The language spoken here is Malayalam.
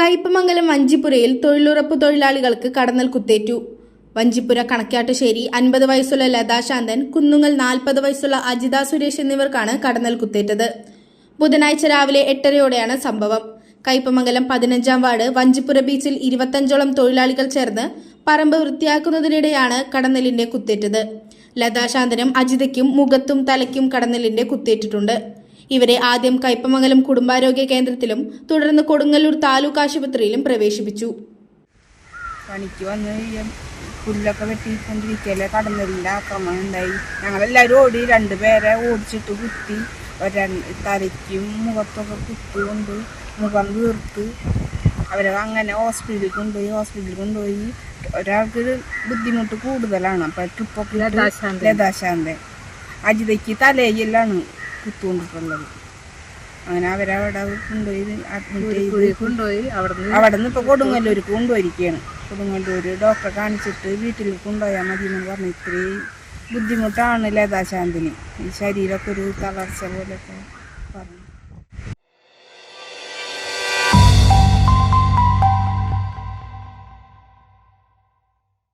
കയ്പമംഗലം വഞ്ചിപ്പുരയിൽ തൊഴിലുറപ്പ് തൊഴിലാളികൾക്ക് കടന്നൽ കുത്തേറ്റു. വഞ്ചിപ്പുര കണക്കാട്ടുശ്ശേരി അൻപത് വയസ്സുള്ള ലതാശാന്തൻ കുന്നുങ്ങൽ നാൽപ്പത് വയസ്സുള്ള അജിത സുരേഷ് എന്നിവർക്കാണ് കടന്നൽ കുത്തേറ്റത്. ബുധനാഴ്ച രാവിലെ എട്ടരയോടെയാണ് സംഭവം. കയ്പമംഗലം പതിനഞ്ചാം വാർഡ് വഞ്ചിപ്പുര ബീച്ചിൽ ഇരുപത്തഞ്ചോളം തൊഴിലാളികൾ ചേർന്ന് പറമ്പ് വൃത്തിയാക്കുന്നതിനിടെയാണ് കടന്നലിന്റെ കുത്തേറ്റത്. ലതാശാന്തനും അജിതയ്ക്കും മുഖത്തും തലയ്ക്കും കടന്നലിന്റെ കുത്തേറ്റിട്ടുണ്ട്. ഇവരെ ആദ്യം കയ്പമംഗലം കുടുംബാരോഗ്യ കേന്ദ്രത്തിലും തുടർന്ന് കൊടുങ്ങല്ലൂർ താലൂക്ക് ആശുപത്രിയിലും പ്രവേശിപ്പിച്ചു. പണിക്ക് വന്ന് പുല്ലൊക്കെ വെട്ടിക്കൊണ്ടിരിക്കലെ കടന്നില്ല ആക്രമണം ഉണ്ടായി ഞങ്ങളെല്ലാവരും ഓടി രണ്ടുപേരെ ഓടിച്ചിട്ട് കുത്തി തലയ്ക്കും മുഖത്തൊക്കെ കുത്തി കൊണ്ട് മുഖം വീർത്ത് അവരെ അങ്ങനെ ഹോസ്പിറ്റലിൽ കൊണ്ടുപോയി ഹോസ്പിറ്റലിൽ കൊണ്ടുപോയി. ഒരാൾക്ക് ബുദ്ധിമുട്ട് കൂടുതലാണ്. അപ്പം ട്രിപ്പൊക്കെ ലതാശാന്തെ. അജിതയ്ക്ക് തലയിലാണ് കുത്തുകൊണ്ടിട്ടുള്ളത് അങ്ങനെ അവരവിടെ കൊണ്ടുപോയി അഡ്മിറ്റ് കൊണ്ടുപോയി അവിടെ നിന്ന് ഇപ്പോൾ കൊടുങ്ങല്ലൂർക്ക് കൊണ്ടുപോയിരിക്കുകയാണ്. കൊടുങ്ങല്ലൂർ ഡോക്ടറെ കാണിച്ചിട്ട് വീട്ടിൽ കൊണ്ടുപോയാൽ മതി എന്ന് പറഞ്ഞു ഇത്രയും ബുദ്ധിമുട്ടാണ് ലതാശാന്തിന്. ഈ ശരീരമൊക്കെ ഒരു തളർച്ച പോലെയൊക്കെ.